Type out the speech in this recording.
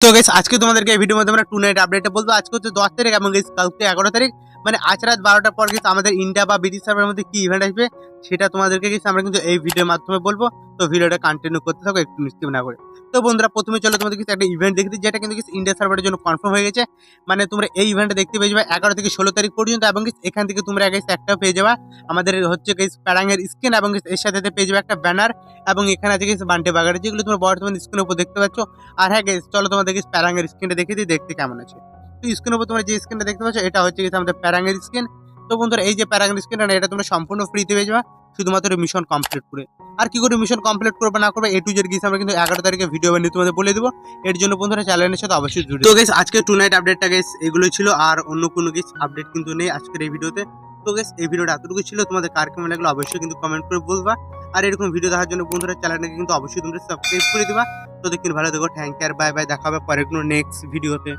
তো গেছে আজকে তোমাদেরকে এই ভিডিওর মধ্যে আমরা টু নাইট আপডেটে বলব। আজকে হচ্ছে দশ তারিখ এবং কালকে এগারো তারিখ। মানে আজ রাত বারোটার পর গেছে আমাদের ইন্ডিয়া বা ব্রিটিশ সার্ভের মধ্যে কি ইভেন্ট আসবে? সেটা তোমাদেরকে গেছে আমরা কিন্তু এই ভিডিওর মাধ্যমে বলব। তো ভিডিওটা কন্টিনিউ করতে থাকো, একটু মিস্টেক না করে। তো বন্ধুরা, প্রথমে চলো তোমাদের কিছু একটা ইভেন্ট দেখতে যেটা কিন্তু কিছু ইন্ডিয়া সার্ভারের জন্য কনফার্ম হয়ে গেছে। মানে তোমরা এই ইভেন্টটা দেখতে পেয়ে যাবে এগারো থেকে ষোলো তারিখ পর্যন্ত এবং এখান থেকে তোমরা গেছে একটা পেয়ে যাবা। আমাদের হচ্ছে গেস প্যারাঙের স্ক্রিন এবং এর সাথে পেয়ে যাবে একটা ব্যানার এবং এখানে আছে গেছে বান্টে বাগারে যেগুলো তোমরা বর্তমানে স্ক্রিনের উপর দেখতে পাচ্ছ। আর হ্যাঁ গেস চলো তোমাদের গেস প্যারাঙের স্ক্রিনটা দেখে দিই, দেখতে কেমন আছে। তো স্ক্রিনের উপর তোমরা যে স্ক্রিনটা দেখতে পাচ্ছ, এটা হচ্ছে গেছে আমাদের প্যারাঙের স্ক্রিন তো বন্ধুরা এই যে প্যারাঙের স্ক্রিনটা এটা তোমরা সম্পূর্ণ ফ্রিতে পেয়ে যাবে। শুধুমাত্র মিশন কমপ্লিট করে। আর কি করে মিশন কমপ্লিট করবে না করবে এ টু জেড গিয়ে আমরা কিন্তু এগারো তারিখে ভিডিও বানিয়ে তোমাদের বলে দেবো। এর জন্য বন্ধুরা চ্যানেলের সাথে অবশ্যই জুড়ে তো গেস আজকে টু নাইট আপডেটটা গেস এগুলো ছিল আর অন্য কোনো কিছু আপডেট কিন্তু নেই আজকের এই ভিডিওতে তো গেস এই ভিডিওটা এতটুকু ছিল। তোমাদের কার কেমন লাগল অবশ্যই কিন্তু কমেন্ট করে বলবা। আর এরকম ভিডিও দেখার জন্য বন্ধুরা চ্যানেলটাকে কিন্তু অবশ্যই তোমরা সাবস্ক্রাইব করে দিবা। তো দেখুন ভালো দেখো থ্যাংক ইউ আর বাই বাই দেখা হবে পরে কোনো নেক্সট ভিডিওতে